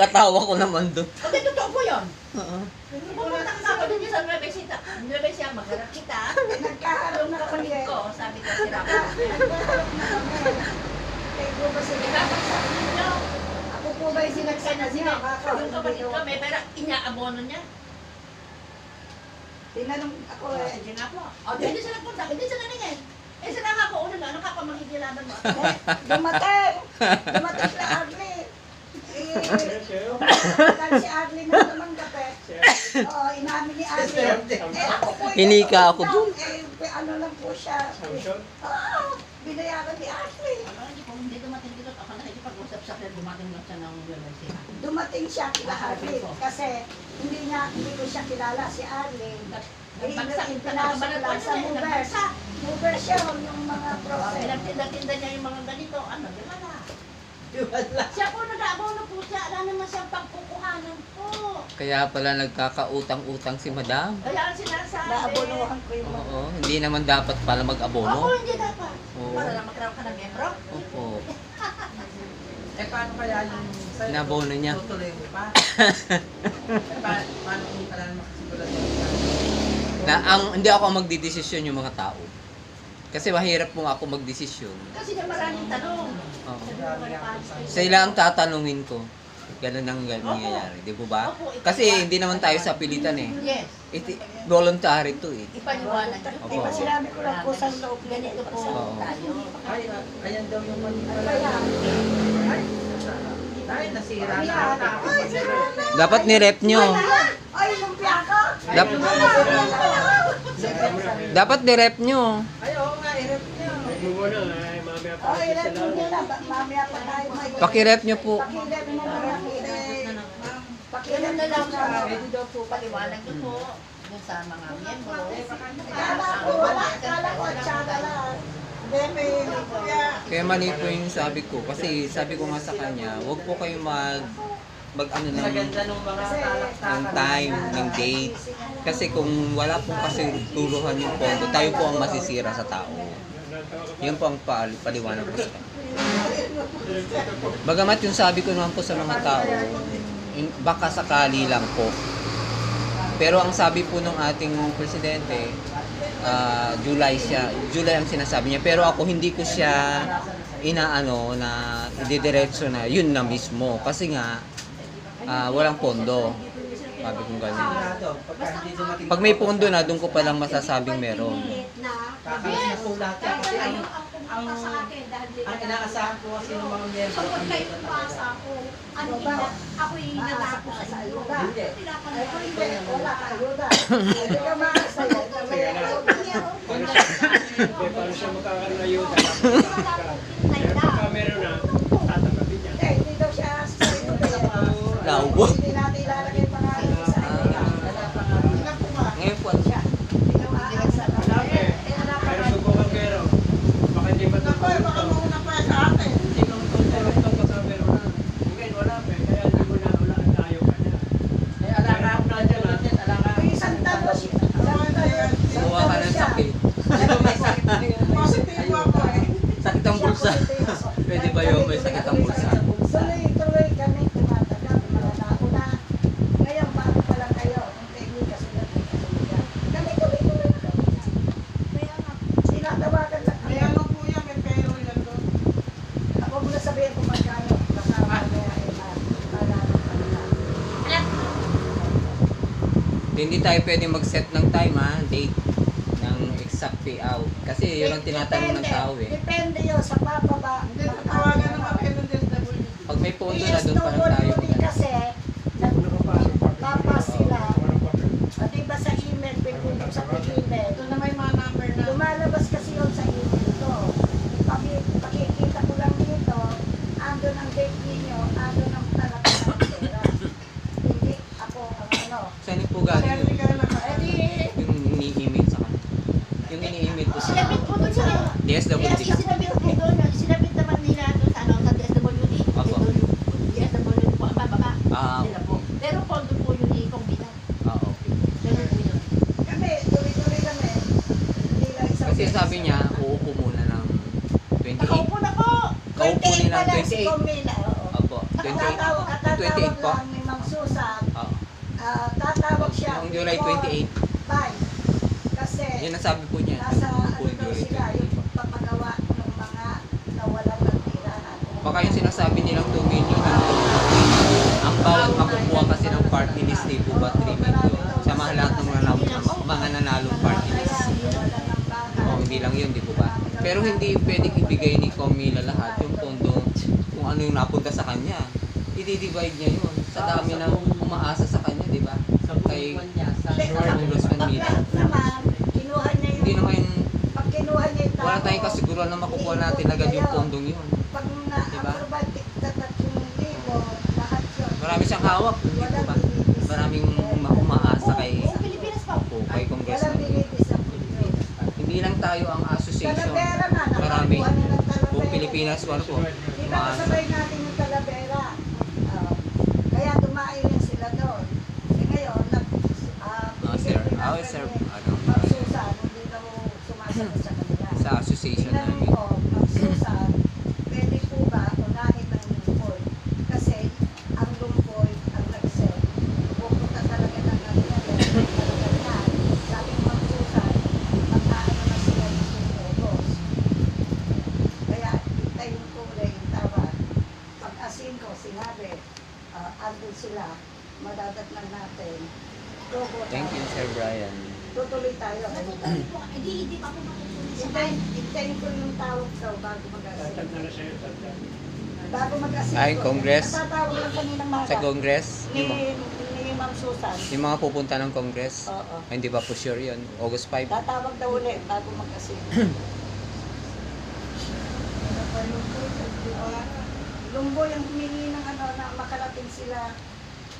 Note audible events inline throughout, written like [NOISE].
Katawa ko naman doon. Kasi totoo po yun. Oo. Pumunta ka ako dun sa Nueva Ecija. Nueva Ecija, magharap kita. Nagkaharap na kami. Kapatid ko, sabi ko, sira ko. Nagkaharap na kami. Kaya po ba sila? Ako po ba yung sinagsana kapatid ko, may pera, inaabono niya. Tinanong ako eh. Sige nga po. O, di, hindi sila punta, hindi sila ningin. Eh, sila nga ko, una na, ano ka pa manghihiraman mo? Eh, [LAUGHS] Dumating! Dumating si Arlie. Eh, Dumating si Arlie na tumanggap eh. Oo, inamin ni Arlie. Eh, ako po yung- Hinika ako dun. Eh, ano lang po siya. Oo, binayaran ni. Ano, hindi ko hindi dumating dito, ako nakikipag-usap sa akin, dumating lang siya ng Ecija. Dumating siya kila Arlie kasi hindi niya, hindi ko siya kilala si. Eh, Nagbagsak, pinasok lang sa siya, mover. nagbagsak. Mover siya, yung mga process. Pinagtinda-tinda niya yung mga ganito, ano, di Siya po nag-aabono po siya, wala naman siyang pagkukuhanan po. Kaya pala nagkakautang-utang si madam. Kaya ang sinasabi. Naabonohan ko yung mga. Oo, hindi naman dapat pala Ako mag-abono. hindi dapat. Oo. Para lang magkaroon ka ng membro. Opo. [LAUGHS] Eh, paano kaya yung sa'yo? Inabono niya. Tutuloy mo pa? [LAUGHS] eh, pa- paano kung ka lang makasimulan yun? Na ang hindi ako magdidesisyon yung mga tao. Kasi mahirap po ako magdesisyon. Kasi may maraming tanong. Oo. Sila ang tatanungin ko. Ganun ang gan- nangyayari, di po ba? Kasi hindi naman tayo sa pilitan eh. Yes. Iti, voluntary to eh. Ipaliwanag po. Opo. Iba sinabi ko lang po sa loob Ganito po Oo. tayo. Ay, ayan daw yung mali pala. yan? Ay, Dapat ni-rep nyo. Dap- dapat ni-rep nyo. Paki-rep nyo po. Pakirep na lang. Po. Pwede daw po Paliwanag niyo po dun sa mga miyembro. Kala ko, wala. Kala ko, tsaga lang. Kaya mali po yung sabi ko. Kasi sabi ko nga sa kanya, huwag po kayo mag mag ano ng, ng time, ng date. Kasi kung wala po kasi turuhan yung pondo, tayo po ang masisira sa tao. Yun po ang pal- paliwanag ko sa. Bagamat yung sabi ko naman po sa mga tao, baka sakali lang po. Pero ang sabi po ng ating presidente, ah, July siya, July ang sinasabi niya. Pero ako hindi ko siya inaano na ididiretso na yun na mismo. Kasi nga, ah, walang pondo. Sabi ko ganun. Pag may pondo na, doon ko palang masasabing meron. Ang, ang, ang inaasahan ko kasi ng mga miyembro, Kapag ang kayo talaga. ako, ano ba? Ako'y nangako sa inyo. Hindi. Ay, kung hindi, wala ka, ayuda. [LAUGHS] Hindi ka makasaya. May paano siya magkakaroon ng ayuda? [LAUGHS] Nay na. Pagka meron na, tatanggapin niya. Siya. Naubo. Hindi natin ilalagay pangalan sa ayuda. Tingnan po ba? Ngayon po, Siya. Tingnan mo, aasa lang. Wala pa eh. Eh, anak Pero ka. subukan pero, baka hindi Naku, eh, baka matutulog. mauna pa sa atin. Hindi kang tutulog ka pa sa meron na. Ngayon wala pa eh, kaya hindi mo na wala ang ayaw ka na. Eh, alaka ako na dyan natin, alaka. May isang talo siya. Isang talo. gumawa ka ng sakit. Pero may sakit na yun. Positibo ako eh. Sakit ang bulsa. Pwede ba yun? May sakit ang bulsa. Tuloy-tuloy kami tumatagal. Malalako na. Ngayon, bago pa lang kayo. Kung technique kasunod, may kasunod. Kami tuloy-tuloy na kami. Kaya nga, Sinatawagan lang. Kaya ano po yan, may pero yan doon. Ako muna sabihin kung magkano. Baka mamaya ay malalo pa nila. Hindi tayo pwede mag-set ng time ha, date ng exact payout. Kasi yun ang tinatanong ng tao eh. Depende yun sa bababa. Hindi, tawagan naman kayo ng DSWD. Pag may pondo na doon pa lang tayo. DSWD kasi, nagpapas sila. O diba sa email, pipundok sa email. Ito na may mga number na. Lumalabas kasi yun sa email ko. Paki, pakikita ko lang dito, ando ng date ninyo, ando ng talaga ng pera. Hindi ako ang ano. Saan po galing yun? Eh di, Yung ini-email sa kanya. Yung ini-email ko sa Sinabit po doon sila. DSWD Yes, ka. sinabit po doon. Sinabit naman nila doon sa ano, sa DSWD. Opo. DSWD po ang bababa. Ah, Nila po. Pero pondo po yun ikong bilang. ah, okay. Ganun po yun. kami, tuloy-tuloy kami. Hindi lang isang Kasi sabi niya, uupo muna ng 28. Nakaupo na po. Kaupo 28 nila pa lang si 28. Comila, oo. Opo. Tatawag, Yung tatawag 28 po. lang ni Ma'am Susan. Oo. Ah, tatawag siya. Yung July before 28. Five. Kasi Yan ang sabi po niya. nasa ano daw sila, 28. yung papagawa ng mga nawalan ng tirahan. Baka yung sinasabi nilang 2 million, ano, ang bawat makukuha kasi ng party list, di po ba 3 million? Sa mga lahat ng mga, nanalong party list. ng. O, hindi lang yun, di po ba? Pero hindi pwedeng ibigay ni Comila lahat yung pondo kung ano yung napunta sa kanya. I-divide niya yun sa dami ng umaasa sa kanya, di ba? Sa Kay niya, sa Hindi, naman, kinuha niya Hindi yung, naman, pag kinuha niya yung tao, wala tayong kasiguran na makukuha natin agad yung pondong yun. pag Diba? Marami siyang hawak, di po ba? Maraming ma- umaasa kay, Buong Pilipinas pa. po, kay Walang Congressman. binibis sa Pilipinas. Hindi lang tayo ang association. Marami. Buong Pilipinas, wala po. Kasabay natin yung Talavera? Ah, kaya dumayo yan sila doon. Eh ngayon, nag, ah, Ah, sir. Ah, sir. ni Ano? Ma'am Susan, hindi na mo sumasagot sa kanila. Sa association Tinanong namin. ko, Ma'am Susan, pwede po ba unahin ng Lumboy? Kasi ang Lumboy ang nag-set. Pupunta talaga ng nangyari. Talaga yan. Sabi ko, Ma'am Susan, magkano na sila ng Lumboy? Kaya hintayin ko ulit yung tawag. Pag asin ko, sinabi, uh, andun sila, madadatnan natin. Thank you, Sir Brian. Tutuloy tayo. Natutuloy po. Hindi, hindi pa ako matutuloy sa Hintayin, hintayin ko yung tawag daw bago mag-asin. Tatag na sa'yo, tatag. Bago mag-asin Ay. Congress? Natatawag lang kanina mga Sa Congress, ni, ni Ma'am Susan. yung mga pupunta ng Congress, Oo. ay, hindi pa po sure yun. August 5. Tatawag daw ulit bago mag-asin. [CLEARS THROAT] Yung humingi ng ano na makarating sila.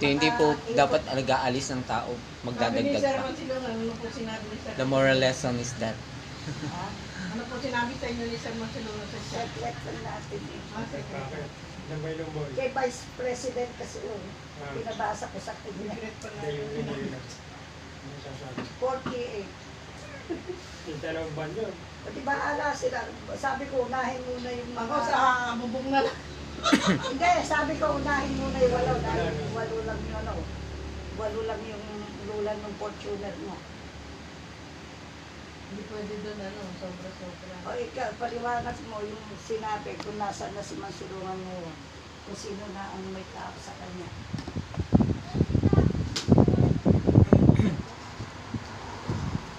Hindi po Maka- dapat nag-aalis ng tao. Magdadagdag pa. ano po sinabi ni Sir? The moral lesson is that. Ha? Ano po sinabi sa inyo ni Sir Marcelino sa chat? Lang natin eh. Ah. Bakit? Nang may lumboy. Kay Vice President kasi yun. Ah, Pinabasa ko sa kanya. Secret pa Hindi yung na. hindi yun. Ano sasabi? 48. Yung dalawang ban yun. Di ba ala sila? Sabi ko, unahin muna yung mga... Ako sa bubong na lang. Hindi, sabi ko, unahin muna yung walo dahil walo lang yung ano. Walo lang yung lulan ng Fortuner mo. Hindi pwede doon ano, sobra-sobra. O ikaw, paliwanag mo yung sinabi kung nasa na si Mansulungan mo. Kung sino na ang may taap sa kanya.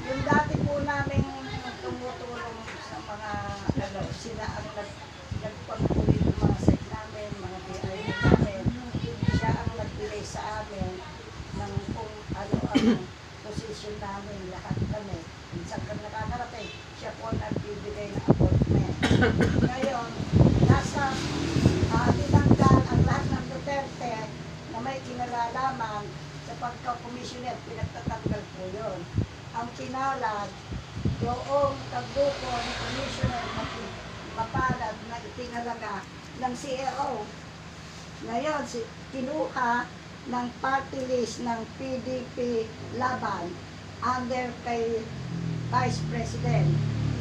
Yung dati po namin tumutulong sa mga, ano, sila ang nag, nagpangkuli ng mga set namin, mga DIY namin. Siya ang nagbigay sa amin ng kung ano ang position namin, lahat kami. Minsan kami nakakarating, siya po ang nagbibigay ng appointment. Ngayon, nasa uh, tinanggal ang lahat ng Duterte na may kinalalaman sa pagka-commissioner, pinagtatanggal po yun. Ang kinalag, yung ni commissioner mapalad na itinalaga ng CEO. Ngayon, si, kinuha ng party list ng PDP Laban under kay Vice President.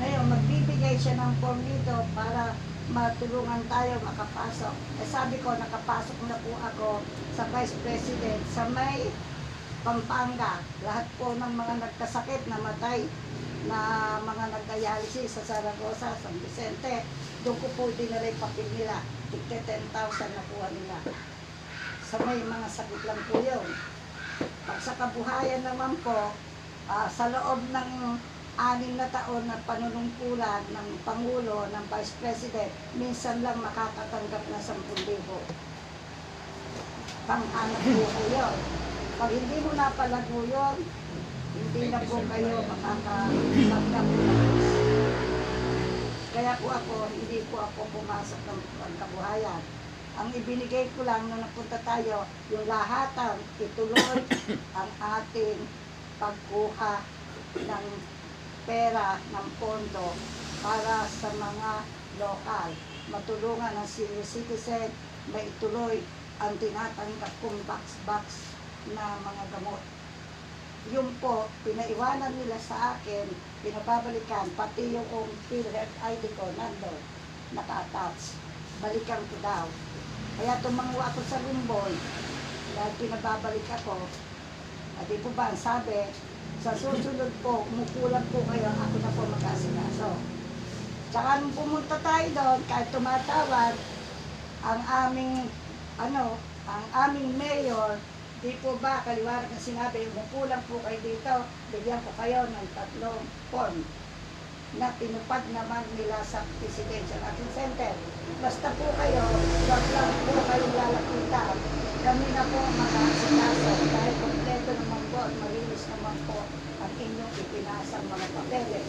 Ngayon, magbibigay siya ng form dito para matulungan tayo makapasok. Eh, sabi ko, nakapasok na po ako sa Vice President sa may Pampanga. Lahat po ng mga nagkasakit, namatay na mga nagdialysis sa Zaragoza, San Vicente. Doon ko po dinala yung papel nila. Tigte 10,000 na kuha nila. Sa may mga sakit lang po yun. Pag sa kabuhayan naman po, ah, sa loob ng anim na taon na panunungkulan ng Pangulo, ng Vice President, minsan lang makakatanggap na 10,000. Pang-anak po yun. Pag hindi mo napalago yun, hindi na po kayo makakatanggap ng Kaya po ako, hindi po ako pumasok ng pagkabuhayan. Ang ibinigay ko lang nung napunta tayo, yung lahatan, ituloy [COUGHS] ang ating pagkuha ng pera ng pondo para sa mga lokal. Matulungan ang senior citizen, may ituloy ang tinatanggap kong box-box na mga gamot. Yun po, pinaiwanan nila sa akin, pinababalikan, pati yung PhilHealth ID ko nandun, naka-attach. Balikan ko daw. Kaya tumango ako sa lumbon dahil pinababalik ako. At di ba, ang sabi, sa susunod po, umukulang po kayo, ako na po mag-asikaso. Tsaka nung pumunta tayo doon, kahit tumatawag, ang aming, ano, ang aming mayor, di po ba, kaliwanag na sinabi, umukulang po kayo dito, bigyan ko kayo ng tatlong form na tinupad naman nila sa Presidential Action Center. Basta po kayo, wag lang po kayong lalapitan. Kami na po mag-aasikaso dahil kompleto naman po at malinis naman po ang inyong ipinasang mga papeles.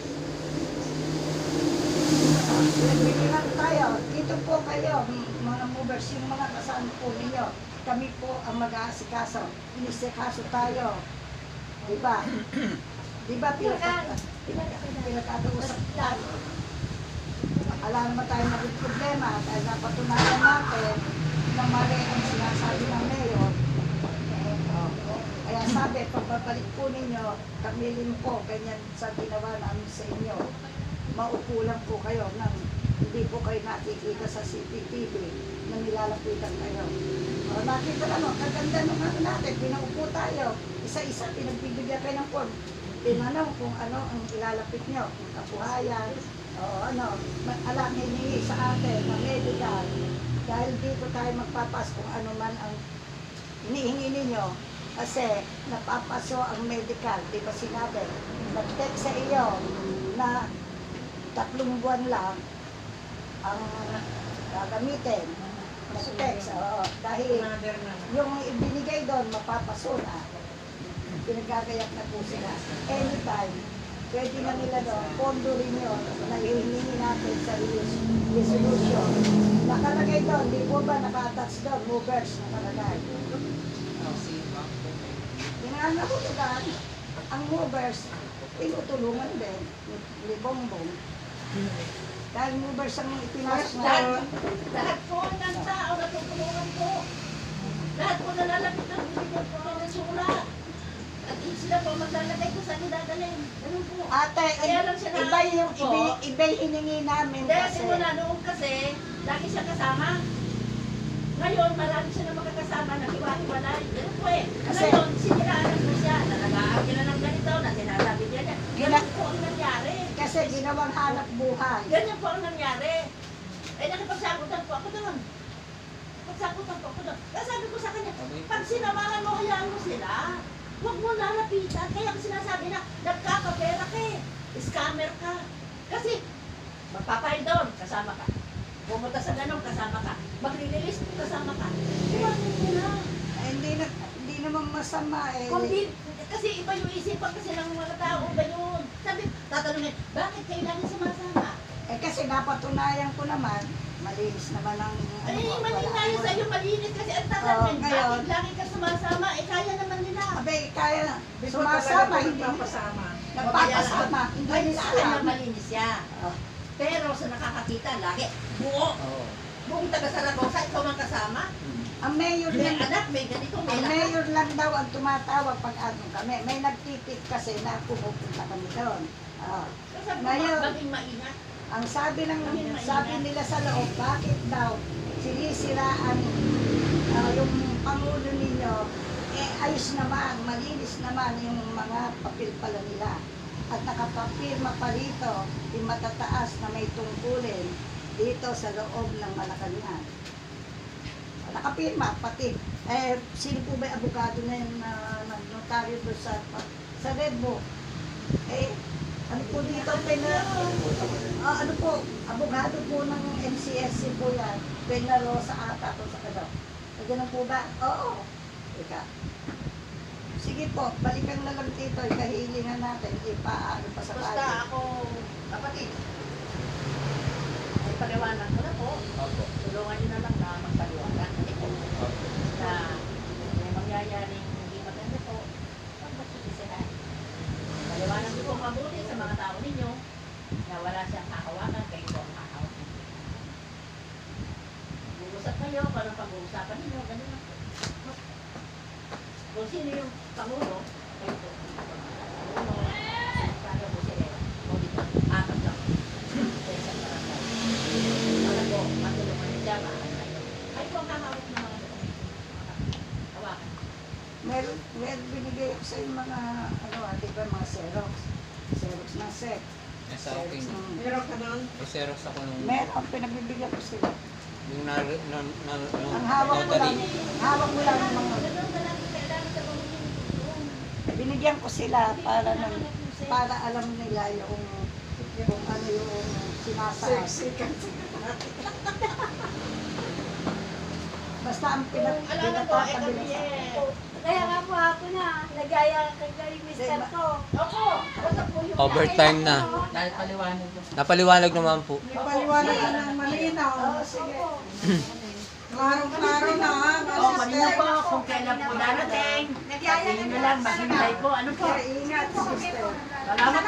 Nagbibilang tayo, dito po kayo, mga movers, yung mga kasama po ninyo. Kami po ang mag-aasikaso. Inisikaso tayo. Diba? Diba pinaka pinagkakausap tayo? Alam naman tayo maging problema dahil napatunayan natin na mali ang sinasabi ng mayor. Kaya sabi, pagbabalik po ninyo, kami rin po, ganyan sa ginawa namin sa inyo. Maupo lang po kayo nang hindi po kayo nakikita sa CCTV na nilalapitan kayo. O, nakita naman, kaganda ng ano natin, pinaupo tayo. Isa-isa, pinagbibigyan kayo ng form. Tinanong kung ano ang ilalapit nyo, kung kapuhayan, o ano, alam hinihingi sa atin na medical. Dahil dito tayo magpapas kung ano man ang hinihingi ninyo. Kasi napapaso ang medical, di ba sinabi? Nag-text sa iyo na tatlong buwan lang ang gagamitin. Nag-text, oo. Dahil na. yung ibinigay doon, mapapaso na. Pinagagayak na po sila. Anytime, pwede na nila doon, pondo rin yun na hihingi natin sa res- resolution. Nakalagay doon, di po ba naka-attach doon, movers nakalagay. Pinangangahulugan, ang movers, tinutulungan din ni Bongbong. Dahil movers ang ipinasok Lahat, na lahat po ng tao natutulungan po. Lahat po nalalapit ng bibigyan po ng sulat. At hindi sila po maglalagay kung saan nidadalhin. Ganun po. Ate, Kaya lang siya iba yung iba, iba hiningi namin Hindi, kasi. simula noon kasi, lagi siya kasama. Ngayon, marami siya na makakasama na hiwa-hiwalay. Ganun po eh. Kasi- Ngayon, siniraan po siya. Nalagaan niya na ng ganito, na sinasabi niya niya. Gina- Ganun po ang nangyari. Kasi ginawang hanap buhay. Ganyan po ang nangyari. Eh, nakipagsagutan po ako doon. Pagsagutan po ako doon. Kaya sabi ko sa kanya, pag sinamahan mo, hayaan mo sila. Huwag mo lalapitan. Kaya ang sinasabi na, nagkakapera ka eh. Scammer ka. Kasi, magpapail doon, kasama ka. Pumunta sa ganun, kasama ka. Magre-release, kasama ka. Iwanan mo na. Eh, hindi na hindi naman masama eh. Kung di, kasi iba yung isipan kasi ng mga tao, iba yun. Sabi, tatanungin, bakit kailangan sumasama? Eh kasi napatunayan ko naman, malinis naman ang Ay, ko, mali wala tayo naman. sa iyo, malinis kasi ang tatanungin, ngayon. bakit lagi ka sumasama? Eh, kaya naman nila. Abe, kaya na. Sumasama, hindi nagpapasama? nagpapasama. Hindi nila malinis siya. Oh. Pero sa nakakakita, lagi, buo. Oo. Buong taga Saragosa, ikaw ang kasama. Ang mayor May din, anak, may ganito, may ang lahat. mayor lang daw ang tumatawag pag ano kami. May nagtitip kasi na pumupunta kami doon. Ah. Kasi Ngayon. maging maingat. Ang sabi ng sabi nila sa loob, bakit daw sinisiraan ah, yung pangulo ninyo, eh ayos naman, malinis naman yung mga papel pala nila. At nakapapirma pa rito, yung matataas na may tungkulin dito sa loob ng Malacanang. Nakapirma, pati. Eh, sino po ba yung abogado na yun na nagnotaryo doon sa, sa Red Book? Eh, ano po dito, pina, Ah, ano po, abogado po ng MCSC po yan. Penarosa ata po sa kado. Eh, ganun po ba? Oo. Ika. Sige po, balikan na lang dito. Ikahilingan natin. Ipaano pa sa Basta kanya. ako, kapatid, ay paliwanag ko na po. Opo. Tulungan niyo na lang na magpaliwanag. Kasi po, Opo. na may mangyayaring hindi maganda po, huwag magsisisihan. Paliwanag niyo po mabuti sa mga tao ninyo na wala siyang hahawakan, kayo po ang hahawakan. Mag-uusap kayo, kung anong pag-uusapan ninyo, ganun lang po. Kung sino yung Pangulo, kayo po. Pangulo, sekretaryo po sila. O dito, apat lang. Sa isang barangay. Para po, matulungan niya, maaari kayo. Kayo po ang hahawak kasi yung mga, ano, ah, di ba, mga Xerox. Xerox na set. Nasa akin. Xerox ng- Meron ka nun? May Xerox ako nung... Meron, pinagbibigyan ko sila. Yung na... na, na, nung Ang hawak ko lang, hawak ko lang yung mga, binigyan ko sila para nang, para alam nila yung, kung ano yung sinasabi. [LAUGHS] Basta ang pinag Alala ko, eh sa eh. Kaya nga po ako na, nagaya ka kay mister ko. Opo, basta po yung Overtime na. Dahil paliwanag ko. Napaliwanag naman po. Ipaliwanag ka ng malinaw. Oo, sige. Klarong-klaro na ha. Oh, kanina po, kung kailan po darating. Nagyaya Sabihin nyo lang, maghintay po. Ano po? Ingat, sister. Salamat